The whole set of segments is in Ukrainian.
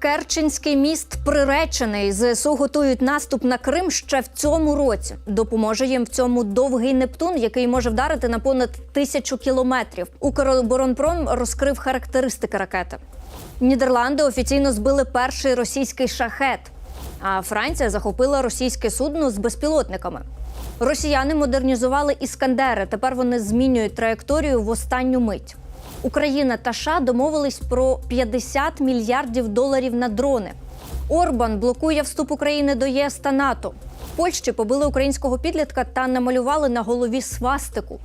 Керченський міст приречений. ЗСУ готують наступ на Крим ще в цьому році. Допоможе їм в цьому довгий Нептун, який може вдарити на понад тисячу кілометрів. Укроборонпром розкрив характеристики ракети. Нідерланди офіційно збили перший російський шахет. А Франція захопила російське судно з безпілотниками. Росіяни модернізували іскандери. Тепер вони змінюють траєкторію в останню мить. Україна та США домовились про 50 мільярдів доларів на дрони. Орбан блокує вступ України до ЄС та НАТО. Польщі побили українського підлітка та намалювали на голові свастику.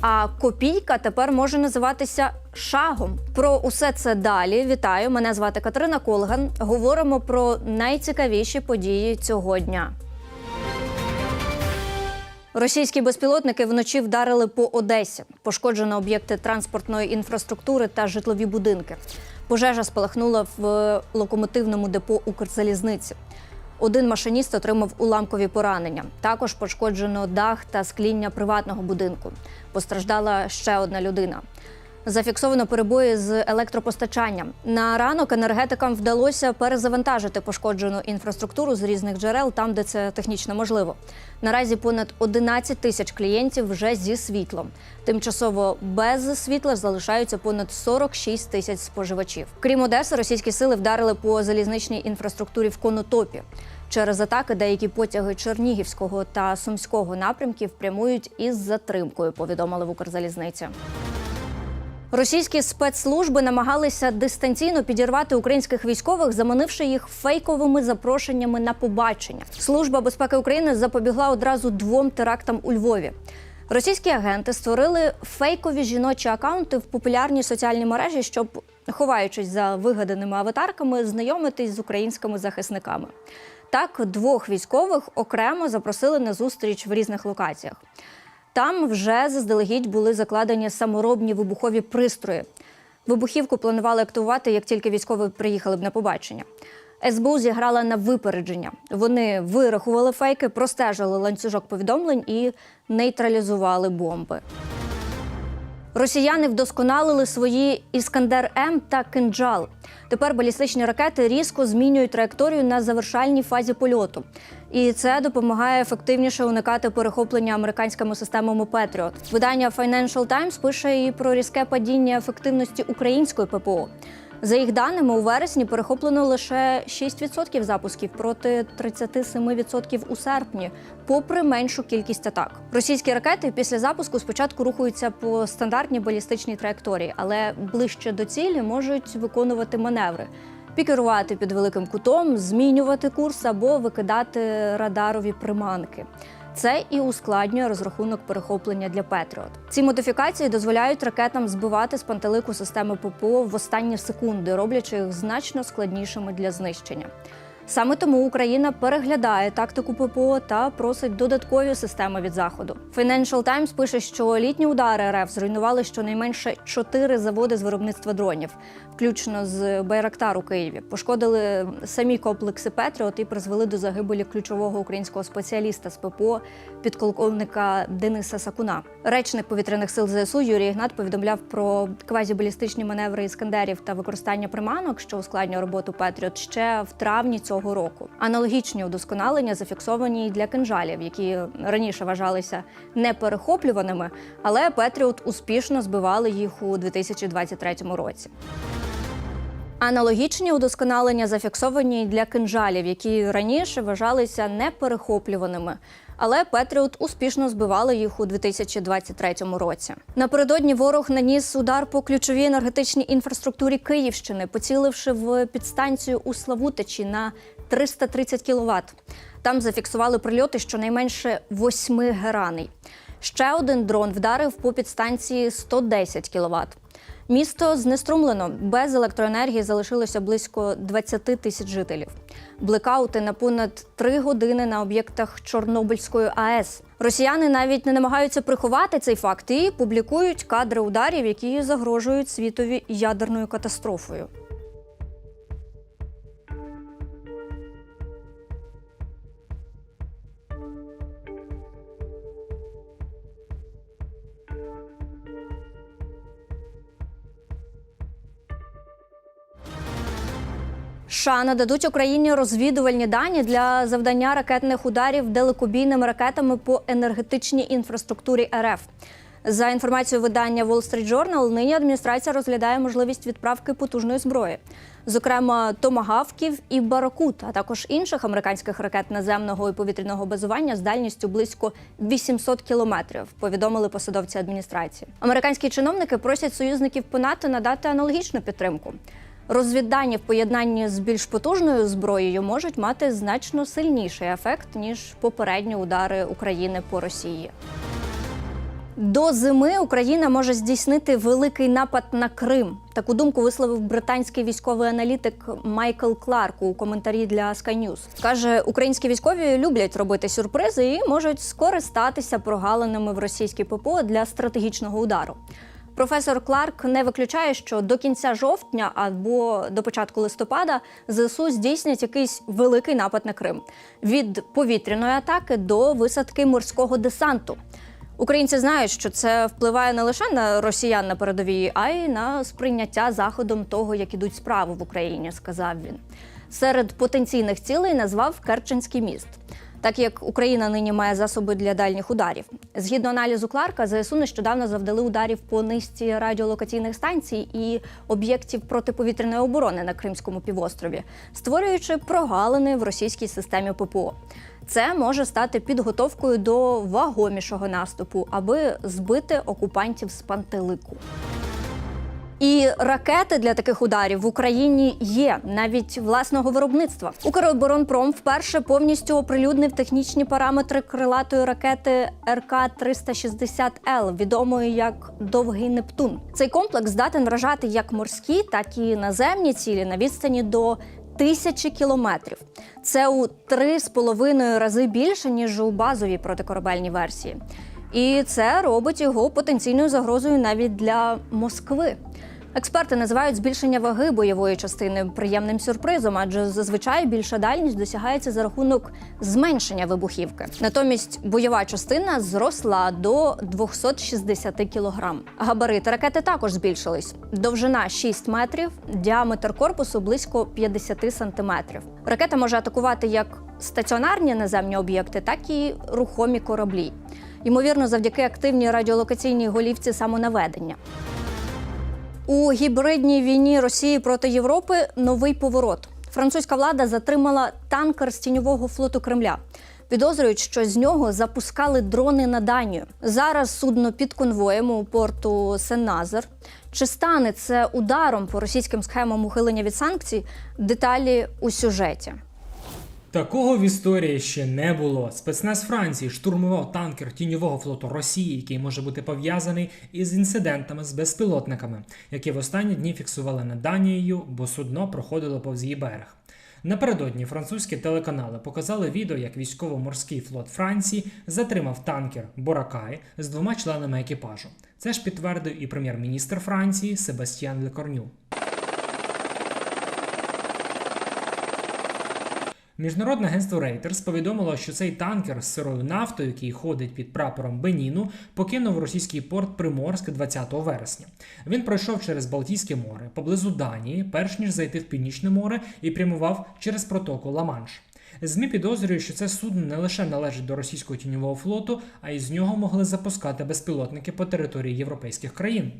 А копійка тепер може називатися шагом. Про усе це далі. Вітаю! Мене звати Катерина Колган. Говоримо про найцікавіші події цього дня. Російські безпілотники вночі вдарили по Одесі. Пошкоджено об'єкти транспортної інфраструктури та житлові будинки. Пожежа спалахнула в локомотивному депо Укрзалізниці. Один машиніст отримав уламкові поранення. Також пошкоджено дах та скління приватного будинку. Постраждала ще одна людина. Зафіксовано перебої з електропостачанням. На ранок енергетикам вдалося перезавантажити пошкоджену інфраструктуру з різних джерел, там, де це технічно можливо. Наразі понад 11 тисяч клієнтів вже зі світлом. Тимчасово без світла залишаються понад 46 тисяч споживачів. Крім Одеси, російські сили вдарили по залізничній інфраструктурі в Конотопі. Через атаки деякі потяги Чернігівського та Сумського напрямків прямують із затримкою. Повідомили в Укрзалізниці. Російські спецслужби намагалися дистанційно підірвати українських військових, заманивши їх фейковими запрошеннями на побачення. Служба безпеки України запобігла одразу двом терактам у Львові. Російські агенти створили фейкові жіночі акаунти в популярній соціальній мережі, щоб, ховаючись за вигаданими аватарками, знайомитись з українськими захисниками. Так, двох військових окремо запросили на зустріч в різних локаціях. Там вже заздалегідь були закладені саморобні вибухові пристрої. Вибухівку планували активувати, як тільки військові приїхали б на побачення. СБУ зіграла на випередження. Вони вирахували фейки, простежили ланцюжок повідомлень і нейтралізували бомби. Росіяни вдосконалили свої Іскандер М та кинджал. Тепер балістичні ракети різко змінюють траєкторію на завершальній фазі польоту. І це допомагає ефективніше уникати перехоплення американськими системами Петріот. Видання Financial Times пише і про різке падіння ефективності української ППО. За їх даними, у вересні перехоплено лише 6% запусків проти 37% у серпні, попри меншу кількість атак. Російські ракети після запуску спочатку рухаються по стандартній балістичній траєкторії, але ближче до цілі можуть виконувати маневри. Пікерувати під великим кутом, змінювати курс або викидати радарові приманки. Це і ускладнює розрахунок перехоплення для Петріот. Ці модифікації дозволяють ракетам збивати з пантелику системи ППО в останні секунди, роблячи їх значно складнішими для знищення. Саме тому Україна переглядає тактику ППО та просить додаткові системи від заходу. Financial Times пише, що літні удари РФ зруйнували щонайменше чотири заводи з виробництва дронів, включно з Байрактар у Києві. Пошкодили самі комплекси Петріот і призвели до загибелі ключового українського спеціаліста з ППО, підполковника Дениса Сакуна. Речник повітряних сил ЗСУ Юрій Ігнат повідомляв про квазібалістичні маневри іскандерів та використання приманок, що ускладнює роботу Петріот ще в травні цього року. Аналогічні удосконалення зафіксовані для кинжалів, які раніше вважалися неперехоплюваними, але Петріот успішно збивали їх у 2023 році. Аналогічні удосконалення зафіксовані для кинжалів, які раніше вважалися неперехоплюваними. Але Петріот успішно збивали їх у 2023 році. Напередодні ворог наніс удар по ключовій енергетичній інфраструктурі Київщини, поціливши в підстанцію у Славутичі на 330 кВт. Там зафіксували прильоти щонайменше восьми гераней. Ще один дрон вдарив по підстанції 110 кВт. Місто знеструмлено. Без електроенергії залишилося близько 20 тисяч жителів. Блекаути на понад три години на об'єктах Чорнобильської АЕС. Росіяни навіть не намагаються приховати цей факт і публікують кадри ударів, які загрожують світові ядерною катастрофою. США нададуть Україні розвідувальні дані для завдання ракетних ударів далекобійними ракетами по енергетичній інфраструктурі РФ. За інформацією видання Wall Street Journal, нині адміністрація розглядає можливість відправки потужної зброї, зокрема томагавків і баракут, а також інших американських ракет наземного і повітряного базування з дальністю близько 800 кілометрів. Повідомили посадовці адміністрації. Американські чиновники просять союзників по НАТО надати аналогічну підтримку. Розвіддані в поєднанні з більш потужною зброєю можуть мати значно сильніший ефект ніж попередні удари України по Росії. До зими Україна може здійснити великий напад на Крим. Таку думку висловив британський військовий аналітик Майкл Кларк у коментарі для Sky News. Каже, українські військові люблять робити сюрпризи і можуть скористатися прогалинами в російській ППО для стратегічного удару. Професор Кларк не виключає, що до кінця жовтня або до початку листопада ЗСУ здійснять якийсь великий напад на Крим від повітряної атаки до висадки морського десанту. Українці знають, що це впливає не лише на росіян на передовій, а й на сприйняття заходом того, як ідуть справи в Україні, сказав він. Серед потенційних цілей назвав Керченський міст. Так як Україна нині має засоби для дальніх ударів. Згідно аналізу Кларка, ЗСУ нещодавно завдали ударів по низці радіолокаційних станцій і об'єктів протиповітряної оборони на Кримському півострові, створюючи прогалини в російській системі ППО. Це може стати підготовкою до вагомішого наступу, аби збити окупантів з пантелику. І ракети для таких ударів в Україні є навіть власного виробництва. Укроборонпром вперше повністю оприлюднив технічні параметри крилатої ракети РК 360 Л, відомої як Довгий Нептун. Цей комплекс здатен вражати як морські, так і наземні цілі на відстані до тисячі кілометрів. Це у три з половиною рази більше ніж у базовій протикорабельній версії. І це робить його потенційною загрозою навіть для Москви. Експерти називають збільшення ваги бойової частини приємним сюрпризом, адже зазвичай більша дальність досягається за рахунок зменшення вибухівки. Натомість бойова частина зросла до 260 кілограм. Габарити ракети також збільшились. Довжина 6 метрів, діаметр корпусу близько 50 сантиметрів. Ракета може атакувати як стаціонарні наземні об'єкти, так і рухомі кораблі. Ймовірно, завдяки активній радіолокаційній голівці самонаведення. У гібридній війні Росії проти Європи новий поворот. Французька влада затримала танкер з тіньового флоту Кремля. Підозрюють, що з нього запускали дрони на Данію. Зараз судно під конвоєм у порту Сен-Назар. Чи стане це ударом по російським схемам ухилення від санкцій? Деталі у сюжеті. Такого в історії ще не було. Спецназ Франції штурмував танкер тіньового флоту Росії, який може бути пов'язаний із інцидентами з безпілотниками, які в останні дні фіксували над Данією, бо судно проходило повз її берег. Напередодні французькі телеканали показали відео, як військово-морський флот Франції затримав танкер Боракай з двома членами екіпажу. Це ж підтвердив і прем'єр-міністр Франції Себастьян Лекорню. Міжнародне агентство Reuters повідомило, що цей танкер з сирою нафтою, який ходить під прапором Беніну, покинув російський порт Приморськ 20 вересня. Він пройшов через Балтійське море поблизу Данії, перш ніж зайти в Північне море і прямував через протоку Ла-Манш. ЗМІ підозрюють, що це судно не лише належить до російського тіньового флоту, а й з нього могли запускати безпілотники по території європейських країн.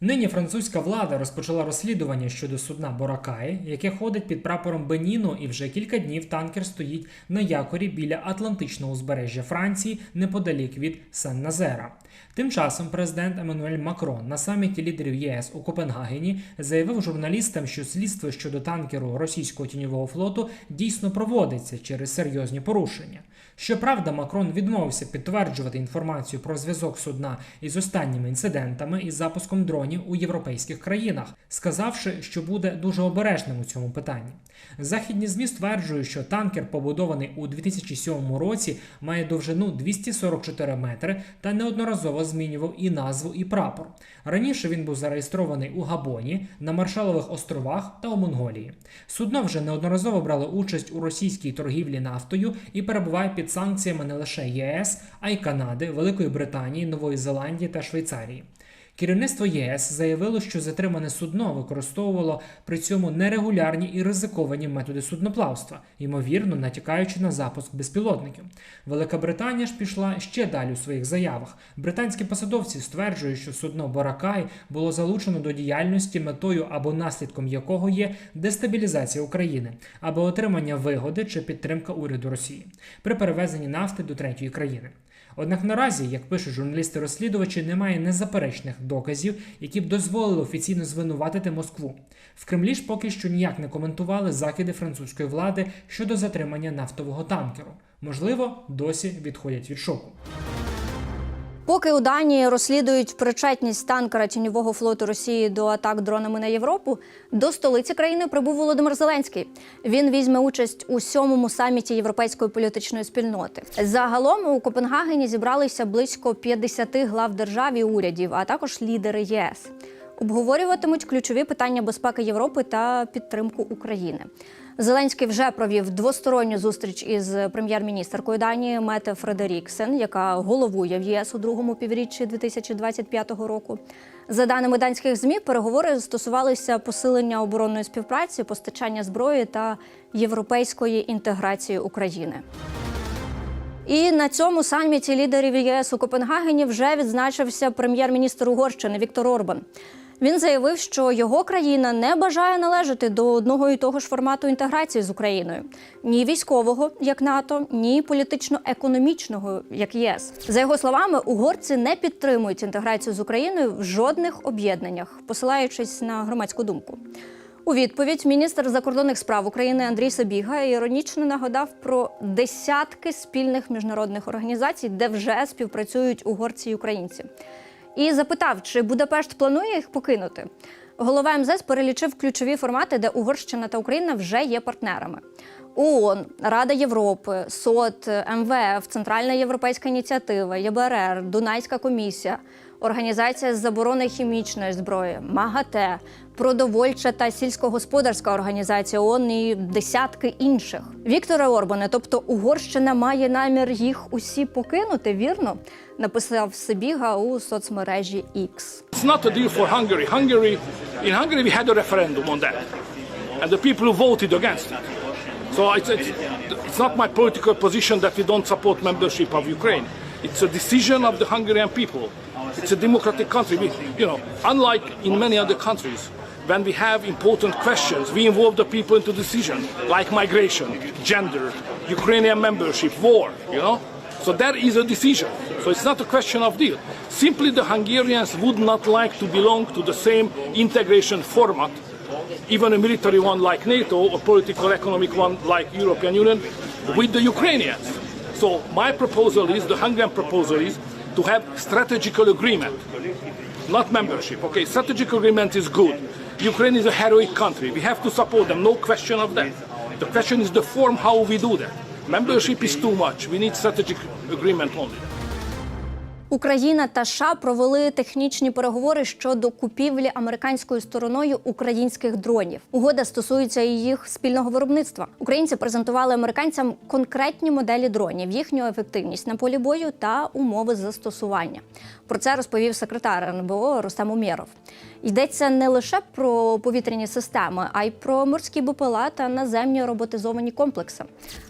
Нині французька влада розпочала розслідування щодо судна Боракай, яке ходить під прапором Беніну, і вже кілька днів танкер стоїть на якорі біля Атлантичного узбережжя Франції неподалік від Сен-Назера. Тим часом президент Еммануель Макрон на саміті лідерів ЄС у Копенгагені заявив журналістам, що слідство щодо танкеру російського тіньового флоту дійсно проводиться через серйозні порушення. Щоправда, Макрон відмовився підтверджувати інформацію про зв'язок судна із останніми інцидентами із запуском дронів у європейських країнах, сказавши, що буде дуже обережним у цьому питанні. Західні ЗМІ стверджують, що танкер, побудований у 2007 році, має довжину 244 метри та неодноразово змінював і назву, і прапор. Раніше він був зареєстрований у Габоні, на Маршалових островах та у Монголії. Судно вже неодноразово брало участь у російській торгівлі нафтою і перебуває під санкціями не лише ЄС, а й Канади, Великої Британії, Нової Зеландії та Швейцарії. Керівництво ЄС заявило, що затримане судно використовувало при цьому нерегулярні і ризиковані методи судноплавства, ймовірно, натякаючи на запуск безпілотників. Велика Британія ж пішла ще далі у своїх заявах. Британські посадовці стверджують, що судно Боракай було залучено до діяльності метою або наслідком якого є дестабілізація України, або отримання вигоди чи підтримка уряду Росії при перевезенні нафти до третьої країни. Однак наразі, як пишуть журналісти-розслідувачі, немає незаперечних доказів, які б дозволили офіційно звинуватити Москву. В Кремлі ж поки що ніяк не коментували закиди французької влади щодо затримання нафтового танкеру. Можливо, досі відходять від шоку. Поки у Данії розслідують причетність танкера тіньового флоту Росії до атак дронами на Європу, до столиці країни прибув Володимир Зеленський. Він візьме участь у сьомому саміті європейської політичної спільноти. Загалом у Копенгагені зібралися близько 50 глав держав і урядів, а також лідери ЄС. Обговорюватимуть ключові питання безпеки Європи та підтримку України. Зеленський вже провів двосторонню зустріч із прем'єр-міністркою Данії Мете Фредеріксен, яка головує в єС у другому півріччі 2025 року. За даними данських змі, переговори стосувалися посилення оборонної співпраці, постачання зброї та європейської інтеграції України. І на цьому саміті лідерів ЄС у Копенгагені вже відзначився прем'єр-міністр Угорщини Віктор Орбан. Він заявив, що його країна не бажає належати до одного і того ж формату інтеграції з Україною ні військового, як НАТО, ні політично-економічного, як ЄС. За його словами, угорці не підтримують інтеграцію з Україною в жодних об'єднаннях, посилаючись на громадську думку. У відповідь міністр закордонних справ України Андрій Сабіга іронічно нагадав про десятки спільних міжнародних організацій, де вже співпрацюють угорці й українці. І запитав, чи Будапешт планує їх покинути. Голова МЗС перелічив ключові формати, де Угорщина та Україна вже є партнерами. ООН, Рада Європи, СОТ, МВФ, Центральна європейська ініціатива, ЄБРР, Дунайська комісія, Організація з заборони хімічної зброї, МАГАТЕ, продовольча та сільськогосподарська організація ООН і десятки інших. Віктора Орбане, тобто Угорщина має намір їх усі покинути, вірно? Написав Сибіга у соцмережі X. It's not a deal for Hungary. Hungary, in Hungary, we had a referendum on that, and the people voted against it. So it's, it's, it's not my political position that we don't support membership of Ukraine. It's a decision of the Hungarian people. It's a democratic country. We, you know, unlike in many other countries, when we have important questions, we involve the people into decision, like migration, gender, Ukrainian membership, war. You know, so that is a decision. So it's not a question of deal. Simply the Hungarians would not like to belong to the same integration format, even a military one like NATO or political economic one like European Union, with the Ukrainians. So my proposal is, the Hungarian proposal is, to have strategical agreement, not membership. Okay, strategic agreement is good. Ukraine is a heroic country. We have to support them, no question of that. The question is the form how we do that. Membership is too much. We need strategic agreement only. Україна та США провели технічні переговори щодо купівлі американською стороною українських дронів. Угода стосується і їх спільного виробництва. Українці презентували американцям конкретні моделі дронів, їхню ефективність на полі бою та умови застосування. Про це розповів секретар РНБО Рустем Умєров. Йдеться не лише про повітряні системи, а й про морські БПЛА та наземні роботизовані комплекси.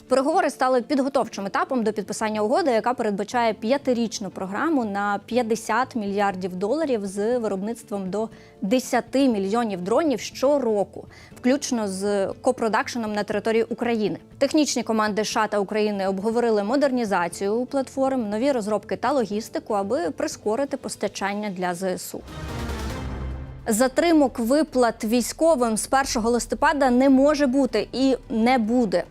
Переговори стали підготовчим етапом до підписання угоди, яка передбачає п'ятирічну програму на 50 мільярдів доларів з виробництвом до 10 мільйонів дронів щороку, включно з копродакшеном на території України. Технічні команди США та України обговорили модернізацію платформ, нові розробки та логістику, аби прискорити постачання для ЗСУ. Затримок виплат військовим з 1 листопада не може бути і не буде.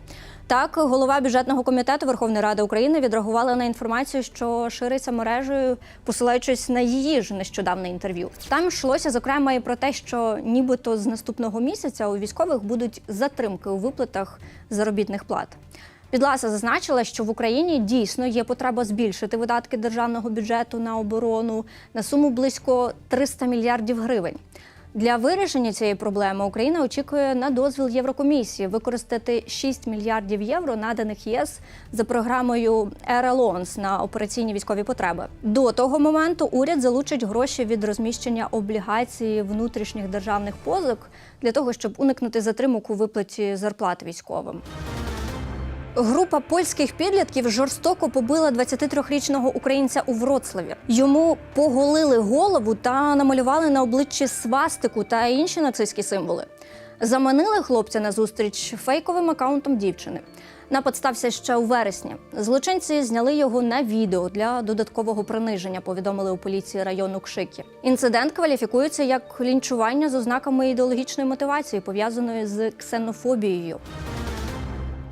Так, голова бюджетного комітету Верховної Ради України відреагувала на інформацію, що шириться мережею, посилаючись на її ж нещодавне інтерв'ю. Там йшлося зокрема і про те, що нібито з наступного місяця у військових будуть затримки у виплатах заробітних плат. Підласа зазначила, що в Україні дійсно є потреба збільшити видатки державного бюджету на оборону на суму близько 300 мільярдів гривень. Для вирішення цієї проблеми Україна очікує на дозвіл Єврокомісії використати 6 мільярдів євро, наданих ЄС за програмою Air на операційні військові потреби. До того моменту уряд залучить гроші від розміщення облігацій внутрішніх державних позик для того, щоб уникнути затримок у виплаті зарплат військовим. Група польських підлітків жорстоко побила 23-річного українця у Вроцлаві. Йому поголили голову та намалювали на обличчі свастику та інші нацистські символи. Заманили хлопця на зустріч фейковим акаунтом дівчини. Напад стався ще у вересні. Злочинці зняли його на відео для додаткового приниження. Повідомили у поліції району Кшикі. Інцидент кваліфікується як лінчування з ознаками ідеологічної мотивації, пов'язаної з ксенофобією.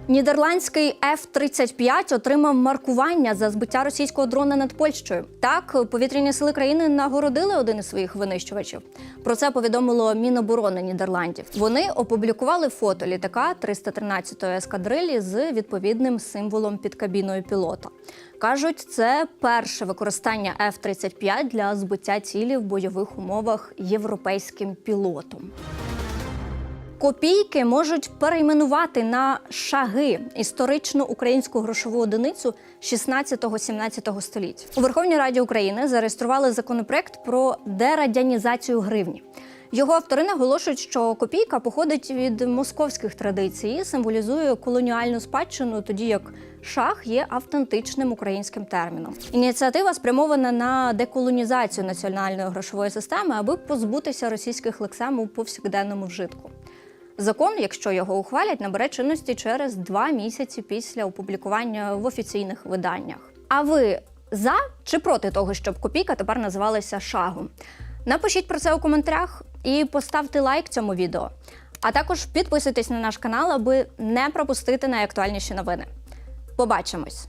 Нідерландський F-35 отримав маркування за збиття російського дрона над Польщею. Так, повітряні сили країни нагородили один із своїх винищувачів. Про це повідомило Міноборони Нідерландів. Вони опублікували фото літака 313-ї ескадрилі з відповідним символом під кабіною пілота. Кажуть, це перше використання F-35 для збиття цілі в бойових умовах європейським пілотом. Копійки можуть перейменувати на шаги історичну українську грошову одиницю 16-17 століть. У Верховній Раді України зареєстрували законопроект про дерадянізацію гривні. Його автори наголошують, що копійка походить від московських традицій символізує колоніальну спадщину, тоді як шах є автентичним українським терміном. Ініціатива спрямована на деколонізацію національної грошової системи, аби позбутися російських лексем у повсякденному вжитку. Закон, якщо його ухвалять, набере чинності через два місяці після опублікування в офіційних виданнях. А ви за чи проти того, щоб копійка тепер називалася шагом? Напишіть про це у коментарях і поставте лайк цьому відео. А також підписуйтесь на наш канал, аби не пропустити найактуальніші новини. Побачимось!